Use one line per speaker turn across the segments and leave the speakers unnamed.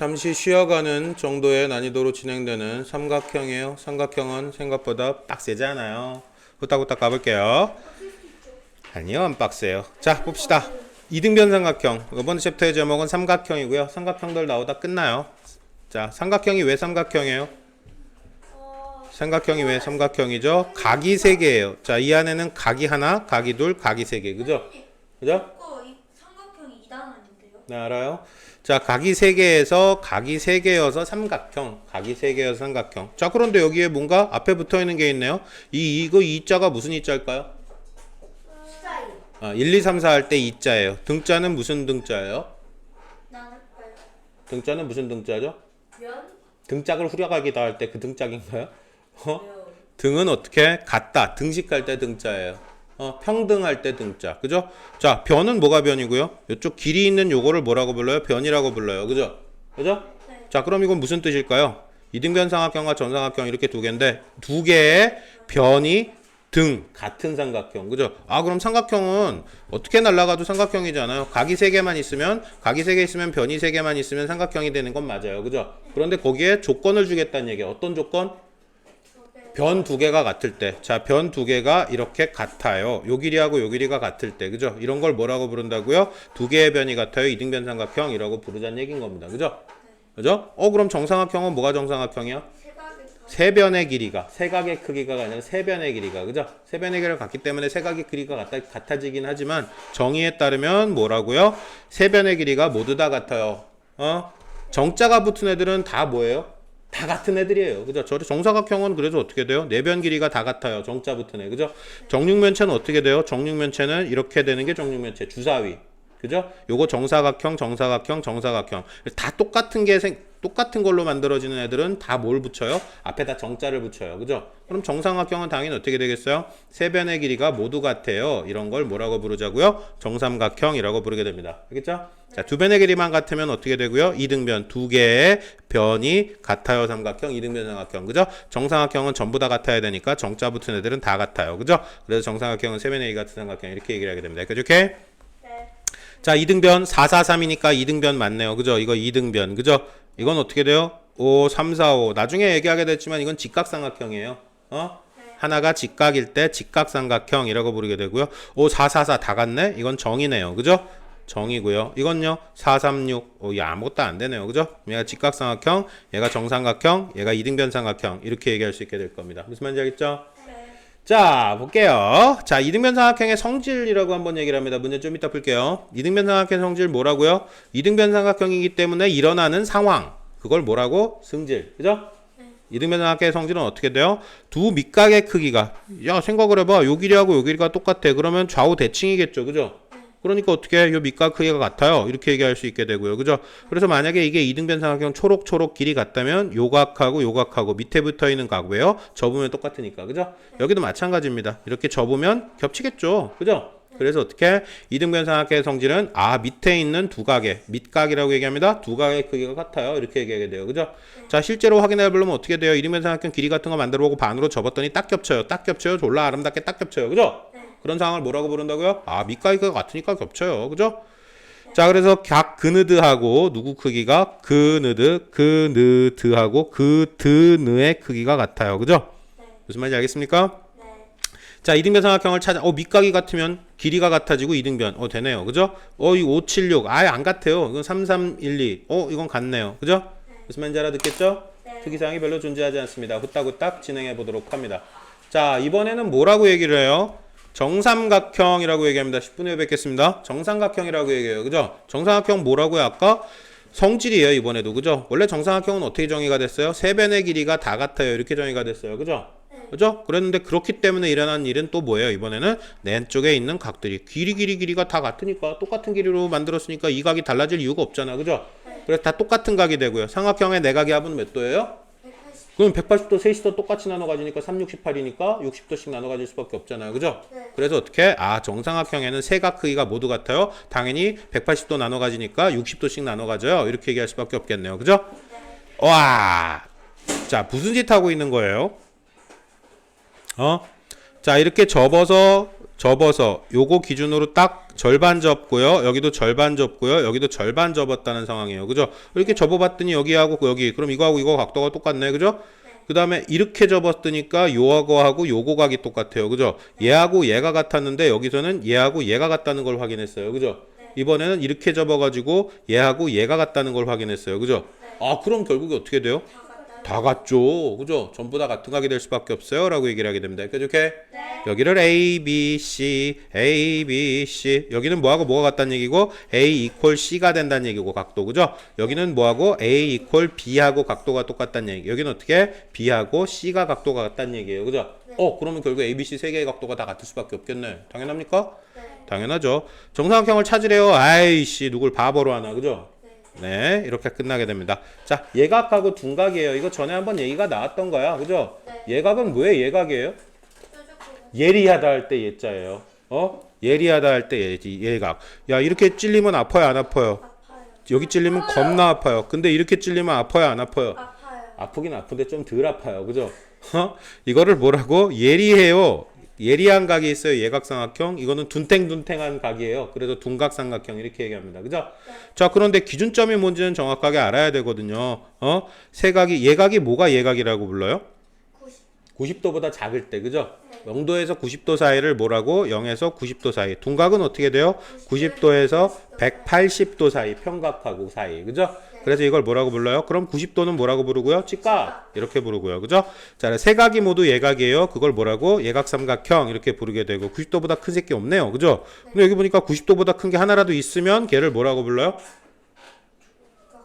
잠시 쉬어가는 정도의 난이도로 진행되는 삼각형이에요. 삼각형은 생각보다 빡세지 않아요. 후딱후딱 가볼게요. 아니요, 안 빡세요. 자, 봅시다. 이등변 삼각형. 이번 챕터의 제목은 삼각형이고요. 삼각형들 나오다 끝나요. 자, 삼각형이 왜 삼각형이에요? 삼각형이 왜 삼각형이죠? 각이 세 개예요. 자, 이 안에는 각이 하나, 각이 둘, 각이 세 개. 그죠? 그죠?
이거 이 삼각형이 2단 아닌데요?
네, 알아요? 자, 각이 세 개에서 각이 세 개여서 삼각형. 각이 세 개여서 삼각형. 자, 그런데 여기에 뭔가 앞에 붙어 있는 게 있네요. 이 이거 이 자가 무슨 이 자일까요?
숫자예요.
아, 1, 2, 3, 4 할 때 이 자예요. 등자는 무슨 등자예요? 등자는 무슨 등자죠?
면?
등짝을 후려가기다 할 때 그 등짝인가요? 어? 등은 어떻게 같다. 등식할 때 등자예요. 어, 평등할 때 등자. 그죠? 자, 변은 뭐가 변이고요? 이쪽 길이 있는 요거를 뭐라고 불러요? 변이라고 불러요. 그죠? 그죠?
네.
자, 그럼 이건 무슨 뜻일까요? 이등변 삼각형과 전삼각형 이렇게 두 개인데 두 개의 변이 등 같은 삼각형. 그죠? 아, 그럼 삼각형은 어떻게 날아가도 삼각형이잖아요. 각이 세 개만 있으면 각이 세 개 있으면 변이 세 개만 있으면 삼각형이 되는 건 맞아요. 그죠? 그런데 거기에 조건을 주겠다는 얘기예요. 어떤 조건? 변 두 개가 같을 때. 자, 변 두 개가 이렇게 같아요. 요 길이하고 요 길이가 같을 때. 그죠? 이런 걸 뭐라고 부른다고요? 두 개의 변이 같아요. 이등변 삼각형이라고 부르자는 얘기인 겁니다. 그죠? 그죠? 어, 그럼 정삼각형은 뭐가 정삼각형이야?
세각의
세 변의 길이가 세 각의 크기가 아니라 세 변의 길이가 그죠? 세 변의 길이가 같기 때문에 세 각의 길이가 같아, 같아지긴 하지만 정의에 따르면 뭐라고요? 세 변의 길이가 모두 다 같아요. 어? 정자가 붙은 애들은 다 뭐예요? 다 같은 애들이에요. 그죠? 저 정사각형은 그래서 어떻게 돼요? 네변 길이가 다 같아요. 정자 붙은 애. 그죠? 정육면체는 어떻게 돼요? 정육면체는 이렇게 되는 게 정육면체. 주사위. 그죠? 요거 정사각형, 정사각형, 정사각형. 다 똑같은 게 생, 똑같은 걸로 만들어지는 애들은 다 뭘 붙여요? 앞에다 정자를 붙여요. 그죠? 그럼 정삼각형은 당연히 어떻게 되겠어요? 세 변의 길이가 모두 같아요. 이런 걸 뭐라고 부르자고요? 정삼각형이라고 부르게 됩니다. 알겠죠? 자, 두 변의 길이만 같으면 어떻게 되고요? 이등변 두 개의 변이 같아요. 삼각형, 이등변 삼각형. 그죠? 정삼각형은 전부 다 같아야 되니까 정자 붙은 애들은 다 같아요. 그죠? 그래서 정삼각형은 세 변의 길이 같은 삼각형 이렇게 얘기를 하게 됩니다. 그죠? 오케이?
네.
자, 이등변 443이니까 이등변 맞네요. 그죠? 이거 이등변. 그죠? 이건 어떻게 돼요? 5, 3, 4, 5. 나중에 얘기하게 됐지만 이건 직각삼각형이에요. 어? 하나가 직각일 때 직각삼각형이라고 부르게 되고요. 5, 4, 4, 4 다 같네? 이건 정이네요. 그죠? 정이고요. 이건요. 4, 3, 6. 어, 이 아무것도 안 되네요. 그죠? 얘가 직각삼각형, 얘가 정삼각형, 얘가 이등변 삼각형. 이렇게 얘기할 수 있게 될 겁니다. 무슨 말인지 알겠죠?
네.
자, 볼게요. 자, 이등변 삼각형의 성질이라고 한번 얘기를 합니다. 문제 좀 이따 풀게요. 이등변 삼각형의 성질 뭐라고요? 이등변 삼각형이기 때문에 일어나는 상황. 그걸 뭐라고? 승질. 그죠? 이등변 삼각형의 성질은 어떻게 돼요? 두 밑각의 크기가 야, 생각을 해 봐. 요 길이하고 요 길이가 똑같아. 그러면 좌우 대칭이겠죠. 그죠? 그러니까 어떻게 요 밑각 크기가 같아요. 이렇게 얘기할 수 있게 되고요. 그죠? 그래서 만약에 이게 이등변 삼각형 초록초록 길이 같다면 요 각하고 요 각하고 밑에 붙어 있는 각 왜요? 접으면 똑같으니까. 그죠? 여기도 마찬가지입니다. 이렇게 접으면 겹치겠죠. 그죠? 그래서 어떻게 이등변 삼각형의 성질은 아 밑에 있는 두 각의 밑각이라고 얘기합니다. 두 각의 크기가 같아요. 이렇게 얘기하게 돼요. 그죠? 자 실제로 확인해 보려면 어떻게 돼요? 이등변 삼각형 길이 같은 거 만들어 보고 반으로 접었더니 딱 겹쳐요. 딱 겹쳐요. 졸라 아름답게 딱 겹쳐요. 그죠? 그런 상황을 뭐라고 부른다고요? 아 밑각이 같으니까 겹쳐요. 그죠? 자 그래서 각 그느드하고 누구 크기가 그느드 그느드하고 그드느의 크기가 같아요. 그죠? 무슨 말인지 알겠습니까?
네.
자, 이등변 삼각형을 찾아. 어, 밑각이 같으면 길이가 같아지고 이등변. 어, 되네요. 그죠? 어, 이 576. 아예 안 같아요. 이건 3312. 어, 이건 같네요. 그죠? 무슨 말인지 알아듣겠죠?
네.
특이사항이 별로 존재하지 않습니다. 후딱후딱 진행해 보도록 합니다. 자, 이번에는 뭐라고 얘기를 해요? 정삼각형이라고 얘기합니다. 10분 후에 뵙겠습니다. 정삼각형이라고 얘기해요. 그죠? 정삼각형 뭐라고요? 아까 성질이에요. 이번에도. 그죠? 원래 정삼각형은 어떻게 정의가 됐어요? 세 변의 길이가 다 같아요. 이렇게 정의가 됐어요. 그죠? 그죠? 그랬는데 그렇기 때문에 일어난 일은 또 뭐예요? 이번에는 내 쪽에 있는 각들이 길이 길이 길이가 다 같으니까 똑같은 길이로 만들었으니까 이 각이 달라질 이유가 없잖아. 그죠? 그래서 다 똑같은 각이 되고요. 삼각형의 내각의 합은 몇 도예요?
180.
그럼 180도 셋이서 똑같이 나눠 가지니까 368이니까 60도씩 나눠 가질 수밖에 없잖아요. 그죠?
네.
그래서 어떻게? 아, 정삼각형에는 세각 크기가 모두 같아요. 당연히 180도 나눠 가지니까 60도씩 나눠 가져요. 이렇게 얘기할 수밖에 없겠네요. 그죠? 와. 자, 무슨 짓 하고 있는 거예요? 어? 자, 이렇게 접어서 접어서 요거 기준으로 딱 절반 접고요. 여기도 절반 접고요. 여기도 절반 접었다는 상황이에요. 그죠? 이렇게 접어봤더니 여기하고 여기 그럼 이거하고 이거 각도가 똑같네. 그죠? 그 다음에 이렇게 접었으니까 요하고하고 요거 각이 똑같아요. 그죠? 얘하고 얘가 같았는데 여기서는 얘하고 얘가 같다는 걸 확인했어요. 그죠? 이번에는 이렇게 접어가지고 얘하고 얘가 같다는 걸 확인했어요. 그죠? 아, 그럼 결국에 어떻게 돼요?
다
같죠. 그죠? 전부 다 같은 각이 될 수밖에 없어요. 라고 얘기를 하게 됩니다. 이렇게
네.
여기를 A, B, C, A, B, C. 여기는 뭐하고 뭐가 같다는 얘기고 A 이퀄 C가 된다는 얘기고 각도. 그죠? 여기는 뭐하고 A 이퀄 B하고 각도가 똑같다는 얘기. 여기는 어떻게 B하고 C가 각도가 같다는 얘기예요. 그죠? 어, 그러면 결국 A, B, C 세 개의 각도가 다 같을 수밖에 없겠네. 당연합니까?
네.
당연하죠. 정사각형을 찾으래요. 아이씨, 누굴 바보로 하나. 그죠?
네.
네, 이렇게 끝나게 됩니다. 자, 예각하고 둔각이에요. 이거 전에 한번 얘기가 나왔던 거야. 그죠?
네.
예각은 왜 예각이에요? 예리하다 할 때 예자예요. 어? 예리하다 할 때 예지, 예각. 야, 이렇게 찔리면 아파요, 안 아파요?
아파요.
여기 찔리면 겁나 아파요. 근데 이렇게 찔리면 아파요, 안 아파요?
아파요.
아프긴 아픈데 좀 덜 아파요. 그죠? 어? 이거를 뭐라고? 예리해요. 예리한 각이 있어요. 예각삼각형. 이거는 둔탱둔탱한 각이에요. 그래서 둔각삼각형 이렇게 얘기합니다. 그죠? 자, 그런데 기준점이 뭔지는 정확하게 알아야 되거든요. 어? 세 각이 예각이 뭐가 예각이라고 불러요?
90.
90도보다 작을 때. 그죠? 0도에서 90도 사이를 뭐라고? 0에서 90도 사이. 둔각은 어떻게 돼요? 90도에서 180도 사이. 평각하고 사이. 그죠? 그래서 이걸 뭐라고 불러요? 그럼 90도는 뭐라고 부르고요? 직각. 이렇게 부르고요. 그죠? 자, 세각이 모두 예각이에요. 그걸 뭐라고? 예각 삼각형 이렇게 부르게 되고 90도보다 큰 새끼 없네요. 그죠? 근데 여기 보니까 90도보다 큰 게 하나라도 있으면 걔를 뭐라고 불러요?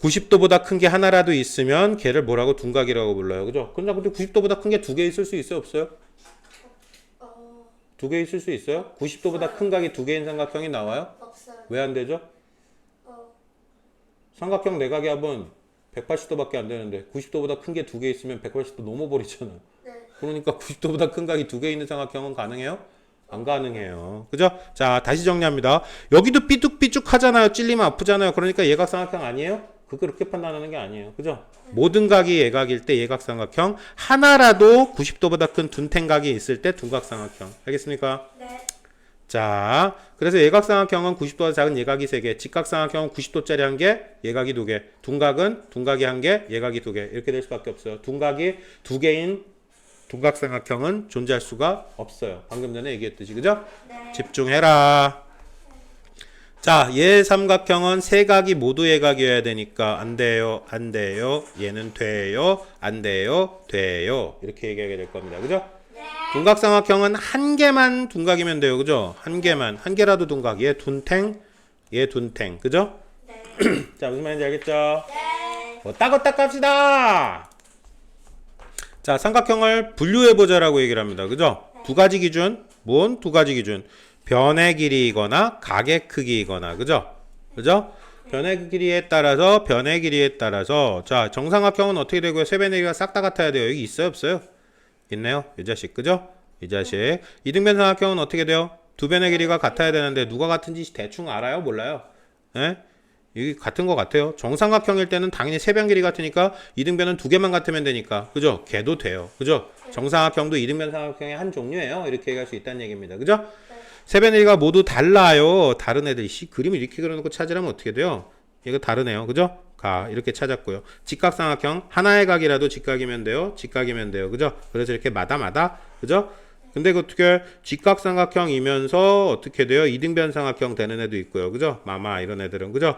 90도보다 큰 게 하나라도 있으면 걔를 뭐라고 둔각이라고 불러요. 그죠? 근데 근데 90도보다 큰 게 두 개 있을 수 있어요, 없어요?
어.
두개 있을 수 있어요? 90도보다 큰 각이 두 개인 삼각형이 나와요?
없어요.
왜안 되죠?
어.
삼각형 내각이 합은 180도밖에 안 되는데 90도보다 큰 게 두 개 있으면 180도 넘어버리잖아.
네.
그러니까 90도보다 큰 각이 두 개 있는 삼각형은 가능해요? 안 가능해요. 그죠? 자, 다시 정리합니다. 여기도 삐죽삐죽 하잖아요. 찔리면 아프잖아요. 그러니까 예각삼각형 아니에요? 그 그렇게 판단하는 게 아니에요. 그죠? 모든 각이 예각일 때 예각삼각형, 하나라도 90도보다 큰 둔탱각이 있을 때 둔각삼각형. 알겠습니까?
네.
자, 그래서 예각삼각형은 90도가 작은 예각이 3개, 직각삼각형은 90도짜리 한 개, 예각이 2개, 둔각은 둔각이 한 개, 예각이 2개 이렇게 될 수밖에 없어요. 둔각이 두 개인 둔각삼각형은 존재할 수가 없어요. 방금 전에 얘기했듯이 그죠?
네.
집중해라. 자, 얘 삼각형은 세 각이 모두 예각이어야 되니까 안 돼요, 안 돼요, 얘는 돼요, 안 돼요, 돼요 이렇게 얘기하게 될 겁니다. 그죠? 둔각삼각형은 한 개만 둔각이면 돼요. 그죠? 한 개만. 한 개라도 둔각. 얘 둔탱, 얘 둔탱. 그죠?
네.
자, 무슨 말인지 알겠죠?
네.
어따거딱 갑시다! 자, 삼각형을 분류해보자라고 얘기를 합니다. 그죠? 두 가지 기준. 뭔 두 가지 기준? 변의 길이이거나 각의 크기이거나. 그죠? 그죠? 변의 길이에 따라서, 변의 길이에 따라서. 자, 정삼각형은 어떻게 되고요? 세변의 길이가 싹 다 같아야 돼요. 여기 있어요? 없어요? 있네요. 이 자식. 그죠? 이 자식. 이등변 삼각형은 어떻게 돼요? 두 변의 길이가 같아야 되는데 누가 같은지 대충 알아요? 몰라요? 예? 이게 같은 것 같아요. 정삼각형일 때는 당연히 세변 길이 같으니까 이등변은 두 개만 같으면 되니까. 그죠? 걔도 돼요. 그죠? 정삼각형도 이등변 삼각형의 한 종류예요. 이렇게 얘기할 수 있다는 얘기입니다. 그죠? 세변 길이가 모두 달라요. 다른 애들이 씨 그림을 이렇게 그려놓고 찾으라면 어떻게 돼요? 이거 다르네요. 그죠? 가 이렇게 찾았고요. 직각삼각형 하나의 각이라도 직각이면 돼요. 직각이면 돼요. 그죠? 그래서 이렇게 마다마다 그죠? 근데 그 어떻게 직각삼각형이면서 어떻게 돼요? 이등변 삼각형 되는 애도 있고요. 그죠? 마마 이런 애들은 그죠?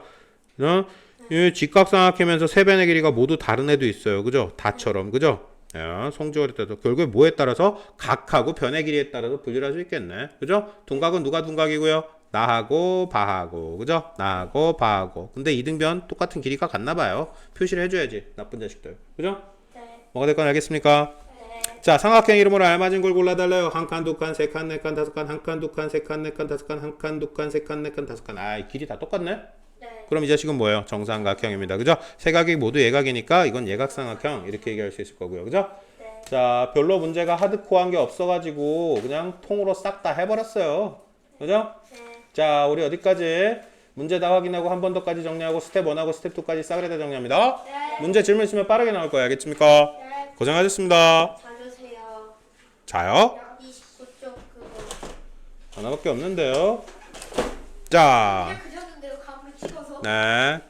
어? 이 직각삼각형이면서 세 변의 길이가 모두 다른 애도 있어요. 그죠? 다처럼 그죠? 예, 송지호에 따라서 결국에 뭐에 따라서 각하고 변의 길이에 따라서 분류를 할 수 있겠네. 그죠? 둔각은 누가 둔각이고요? 나하고 바하고 그죠? 나하고 바하고. 근데 이등변 똑같은 길이가 같나 봐요. 표시를 해줘야지 나쁜 자식들. 그죠?
네.
뭐가 될 건 알겠습니까?
네.
자, 삼각형 이름으로 알맞은 걸 골라달래요. 한 칸, 두 칸, 세 칸, 네 칸, 다섯 칸, 한 칸, 두 칸, 세 칸, 네 칸, 다섯 칸, 한 칸, 두 칸, 세 칸, 네 칸, 다섯 칸. 아, 이 길이 다 똑같네?
네.
그럼 이 자식은 뭐예요? 정삼각형입니다. 그죠? 세 각이 모두 예각이니까 이건 예각삼각형 이렇게 얘기할 수 있을 거고요. 그죠?
네.
자, 별로 문제가 하드코어한 게 없어가지고 그냥 통으로 싹 다 해버렸어요. 그죠?
네.
자, 우리 어디까지? 문제 다 확인하고 한 번 더까지 정리하고 스텝 1하고 스텝 2까지 싸그리 다 정리합니다.
네.
문제 질문 있으면 빠르게 나올 거예요. 알겠습니까?
네.
고생하셨습니다.
자주세요.
자요.
29쪽 그거.
하나밖에 없는데요. 자,
그냥 그렸는데요. 감을 찍어서.
네.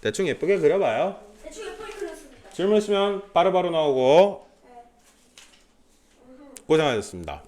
대충 예쁘게 그려봐요.
대충 예쁘게 그렸습니다.
질문 있으면 바로바로 나오고
네.
고생하셨습니다.